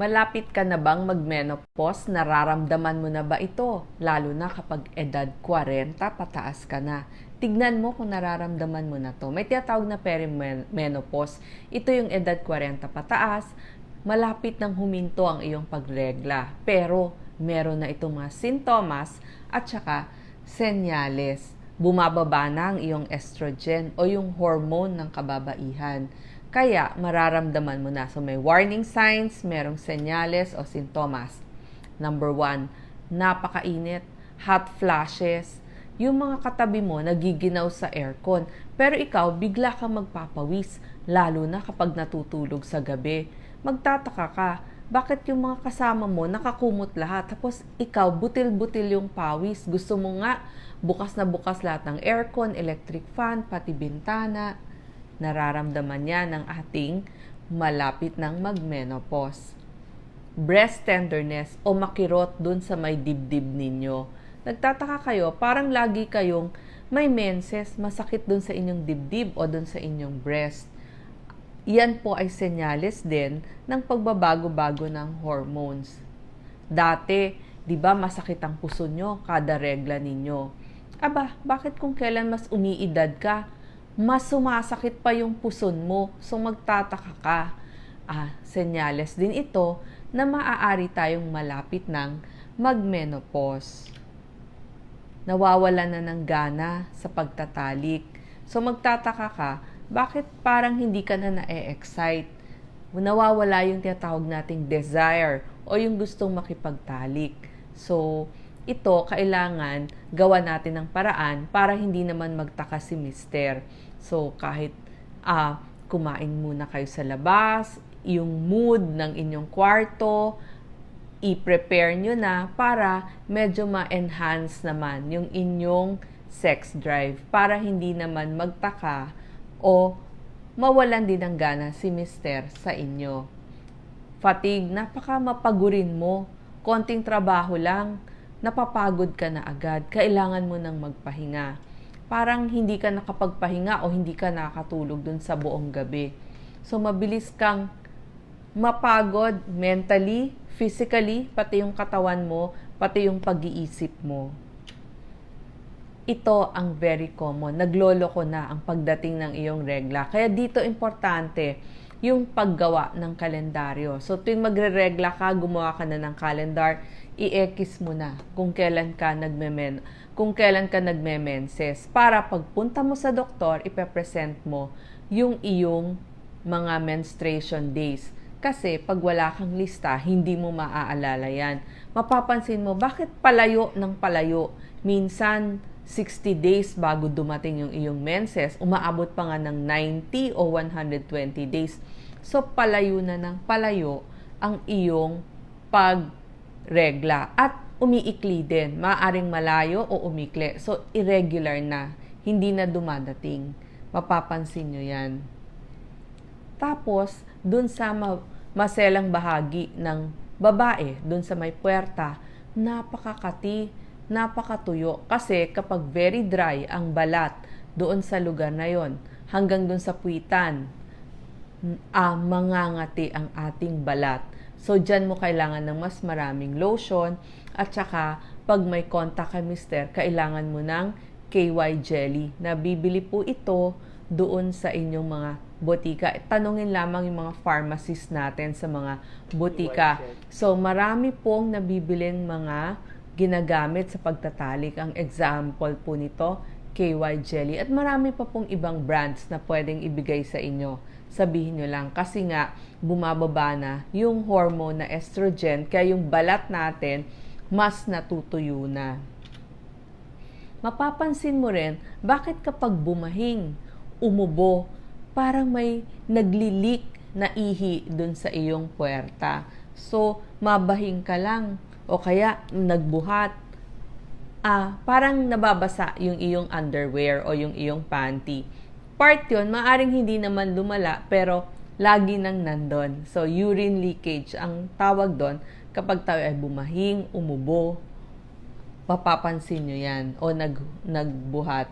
Malapit ka na bang magmenopause? Nararamdaman mo na ba ito? Lalo na kapag edad 40, pataas ka na. Tignan mo kung nararamdaman mo na to. May tinatawag na perimenopause. Ito yung edad 40 pataas. Malapit nang huminto ang iyong pagregla. Pero meron na itong mga sintomas at saka senyales. Bumababa na ang iyong estrogen o yung hormone ng kababaihan. Kaya mararamdaman mo na. So may warning signs, merong senyales o sintomas. Number one, napakainit, hot flashes, yung mga katabi mo nagiginaw sa aircon, pero ikaw bigla kang magpapawis, lalo na kapag natutulog sa gabi. Magtataka ka, bakit yung mga kasama mo nakakumot lahat, tapos ikaw butil-butil yung pawis, gusto mo nga bukas na bukas lahat ng aircon, electric fan, pati bintana, nararamdaman niya ng ating malapit ng magmenopause. Breast tenderness o makirot dun sa may dibdib ninyo. Nagtataka kayo, parang lagi kayong may menses, masakit dun sa inyong dibdib o dun sa inyong breast. Yan po ay senyales din ng pagbabago-bago ng hormones. Dati, di ba masakit ang puso nyo kada regla ninyo? Aba, bakit kung kailan mas umiidad ka, mas sumasakit pa yung puson mo. So magtataka ka. Ah, senyales din ito na maaari tayong malapit ng magmenopause. Nawawala na ng gana sa pagtatalik. So magtataka ka, bakit parang hindi ka na na-excite? Nawawala yung tinatawag nating desire o yung gustong makipagtalik. So, ito kailangan gawa natin ng paraan para hindi naman magtaka si mister. So, kahit uh, kumain muna kayo sa labas, yung mood ng inyong kwarto, i-prepare nyo na para medyo ma-enhance naman yung inyong sex drive para hindi naman magtaka o mawalan din ng gana si mister sa inyo. Fatigue, napaka mapagurin mo. Konting trabaho lang, napapagod ka na agad. Kailangan mo nang magpahinga parang hindi ka nakapagpahinga o hindi ka nakatulog dun sa buong gabi. So, mabilis kang mapagod mentally, physically, pati yung katawan mo, pati yung pag-iisip mo. Ito ang very common. Nagloloko na ang pagdating ng iyong regla. Kaya dito importante yung paggawa ng kalendaryo. So tuwing magre-regla ka, gumawa ka na ng calendar, i-ekis mo na kung kailan ka nagmemen kung kailan ka nagme-menses para pagpunta mo sa doktor, ipepresent mo yung iyong mga menstruation days. Kasi pag wala kang lista, hindi mo maaalala yan. Mapapansin mo, bakit palayo ng palayo? Minsan, 60 days bago dumating yung iyong menses, umaabot pa nga ng 90 o 120 days. So, palayo na ng palayo ang iyong pagregla. At umiikli din. Maaring malayo o umikli. So, irregular na. Hindi na dumadating. Mapapansin nyo yan. Tapos, dun sa ma- maselang bahagi ng babae, dun sa may puwerta, napakakati, napakatuyo. Kasi kapag very dry ang balat doon sa lugar na yon, hanggang dun sa puwitan, ah, mangangati ang ating balat. So, dyan mo kailangan ng mas maraming lotion at saka, pag may contact kay mister, kailangan mo ng KY jelly. Nabibili po ito doon sa inyong mga botika. Tanungin lamang yung mga pharmacist natin sa mga botika. So, marami pong nabibiling mga ginagamit sa pagtatalik. Ang example po nito, KY Jelly. At marami pa pong ibang brands na pwedeng ibigay sa inyo. Sabihin nyo lang. Kasi nga, bumababa na yung hormone na estrogen. Kaya yung balat natin, mas natutuyo na. Mapapansin mo rin, bakit kapag bumahing, umubo, parang may naglilik na ihi dun sa iyong puwerta. So, mabahing ka lang o kaya nagbuhat. Ah, parang nababasa yung iyong underwear o yung iyong panty. Part yun, maaring hindi naman lumala pero lagi nang nandun. So, urine leakage ang tawag doon kapag tayo ay bumahing, umubo, mapapansin nyo yan o nag, nagbuhat.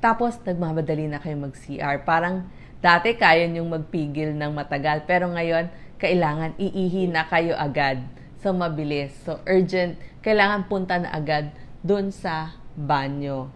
Tapos, nagmamadali na kayo mag-CR. Parang Dati kaya niyong magpigil ng matagal, pero ngayon, kailangan iihi na kayo agad. So, mabilis. So, urgent. Kailangan punta na agad dun sa banyo.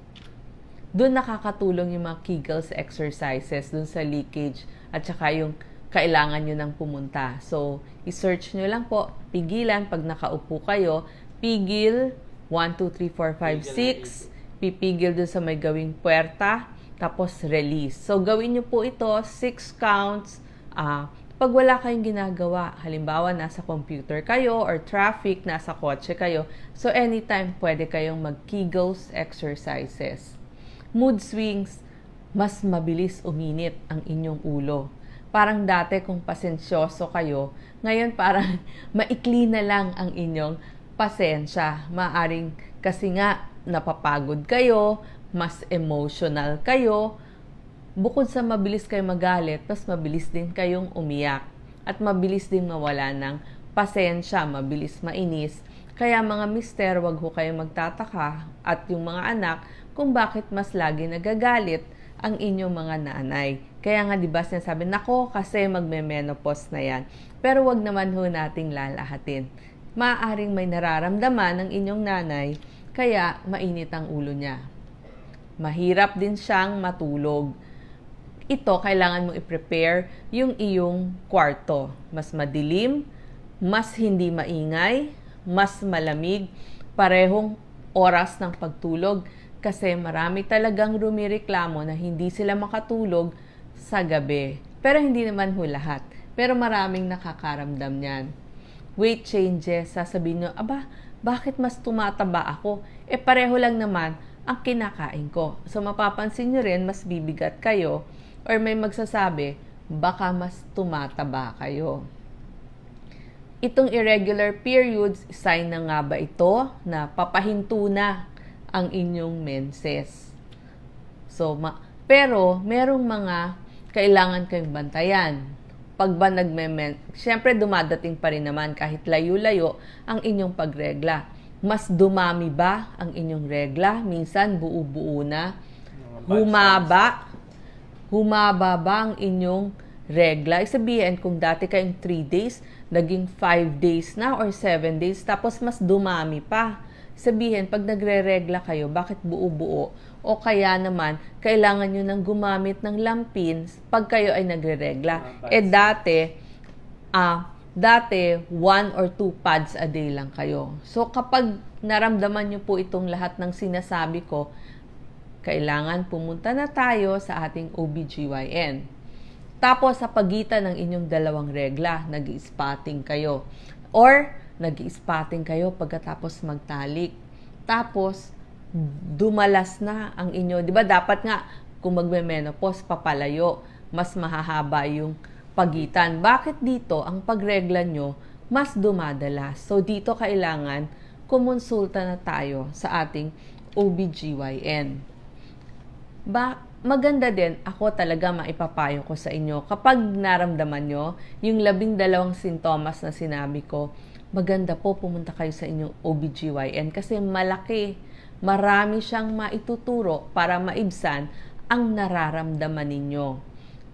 Doon nakakatulong yung mga Kegels exercises, dun sa leakage, at saka yung kailangan nyo nang pumunta. So, i-search nyo lang po, pigilan, pag nakaupo kayo, pigil, 1, 2, 3, 4, 5, 6, pipigil dun sa may gawing puerta, tapos release. So, gawin nyo po ito, 6 counts, ah, pag wala kayong ginagawa, halimbawa nasa computer kayo or traffic, nasa kotse kayo, so anytime pwede kayong mag-Kegels exercises. Mood swings, mas mabilis uminit ang inyong ulo. Parang dati kung pasensyoso kayo, ngayon parang maikli na lang ang inyong pasensya. Maaring kasi nga napapagod kayo, mas emotional kayo, bukod sa mabilis kayo magalit, mas mabilis din kayong umiyak. At mabilis din mawala ng pasensya, mabilis mainis. Kaya mga mister, wag ho kayong magtataka at yung mga anak kung bakit mas lagi nagagalit ang inyong mga nanay. Kaya nga 'di ba sinasabi, nako kasi magme-menopause na 'yan. Pero wag naman ho nating lalahatin. Maaring may nararamdaman ng inyong nanay kaya mainit ang ulo niya. Mahirap din siyang matulog ito, kailangan mong i-prepare yung iyong kwarto. Mas madilim, mas hindi maingay, mas malamig, parehong oras ng pagtulog kasi marami talagang rumireklamo na hindi sila makatulog sa gabi. Pero hindi naman ho lahat. Pero maraming nakakaramdam niyan. Weight changes, sasabihin nyo, aba, bakit mas tumataba ako? Eh pareho lang naman ang kinakain ko. So mapapansin nyo rin, mas bibigat kayo or may magsasabi, baka mas tumataba kayo. Itong irregular periods, sign na nga ba ito na papahinto na ang inyong menses? So, ma- pero merong mga kailangan kayong bantayan. Pag ba nagme syempre dumadating pa rin naman kahit layo-layo ang inyong pagregla. Mas dumami ba ang inyong regla? Minsan buo-buo na. Humaba humaba ba ang inyong regla? Isabihin, kung dati kayong 3 days, naging 5 days na or 7 days, tapos mas dumami pa. Sabihin, pag nagre-regla kayo, bakit buo-buo? O kaya naman, kailangan nyo nang gumamit ng lampin pag kayo ay nagre-regla. Eh dati, ah, dati, one or two pads a day lang kayo. So, kapag naramdaman nyo po itong lahat ng sinasabi ko, kailangan pumunta na tayo sa ating OBGYN. Tapos sa pagitan ng inyong dalawang regla, nag spotting kayo. Or nag spotting kayo pagkatapos magtalik. Tapos dumalas na ang inyo, 'di ba? Dapat nga kung magme-menopause papalayo, mas mahahaba yung pagitan. Bakit dito ang pagregla nyo mas dumadalas? So dito kailangan kumonsulta na tayo sa ating OBGYN ba, maganda din ako talaga maipapayo ko sa inyo kapag naramdaman nyo yung labing dalawang sintomas na sinabi ko, maganda po pumunta kayo sa inyong OBGYN kasi malaki, marami siyang maituturo para maibsan ang nararamdaman ninyo.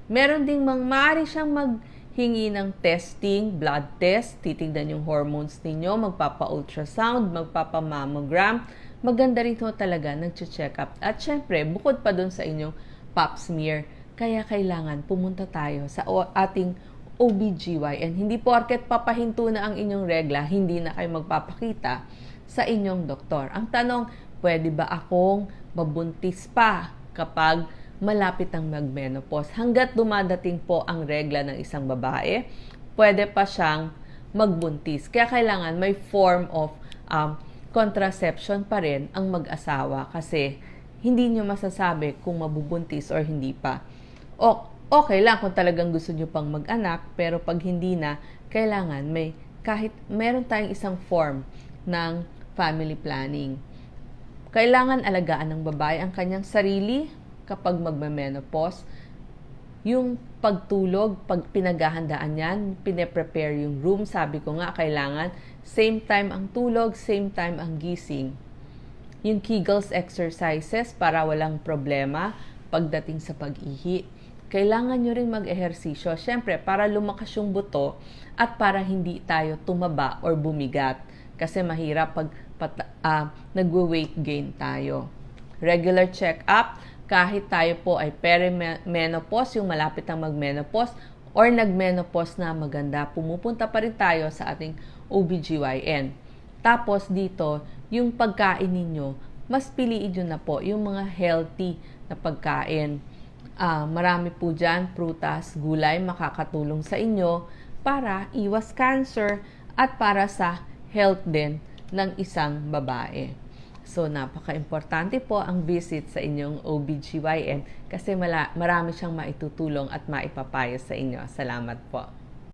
Meron ding mang maaari siyang maghingi ng testing, blood test, titignan yung hormones ninyo, magpapa-ultrasound, magpapa-mammogram, maganda rin ho talaga nag-check up. At syempre, bukod pa dun sa inyong pap smear, kaya kailangan pumunta tayo sa ating OBGYN. Hindi porket papahinto na ang inyong regla, hindi na kayo magpapakita sa inyong doktor. Ang tanong, pwede ba akong mabuntis pa kapag malapit ang magmenopause? Hanggat dumadating po ang regla ng isang babae, pwede pa siyang magbuntis. Kaya kailangan may form of um, contraception pa rin ang mag-asawa kasi hindi nyo masasabi kung mabubuntis or hindi pa. O, okay lang kung talagang gusto nyo pang mag-anak, pero pag hindi na, kailangan may kahit meron tayong isang form ng family planning. Kailangan alagaan ng babae ang kanyang sarili kapag magme-menopause. Yung pagtulog, pag pinaghahandaan yan, pine-prepare yung room, sabi ko nga, kailangan same time ang tulog, same time ang gising. Yung Kegels exercises para walang problema pagdating sa pag-ihi. kailangan nyo rin mag-ehersisyo. Siyempre, para lumakas yung buto at para hindi tayo tumaba or bumigat. Kasi mahirap pag pata, ah, nagwe-weight gain tayo. Regular check-up, kahit tayo po ay perimenopause, yung malapit ang mag-menopause, or nag-menopause na maganda, pumupunta pa rin tayo sa ating OBGYN. Tapos dito, yung pagkain ninyo, mas piliin nyo na po yung mga healthy na pagkain. Ah, marami po dyan, prutas, gulay, makakatulong sa inyo para iwas cancer at para sa health din ng isang babae. So, napaka-importante po ang visit sa inyong OBGYN kasi mala- marami siyang maitutulong at maipapayo sa inyo. Salamat po.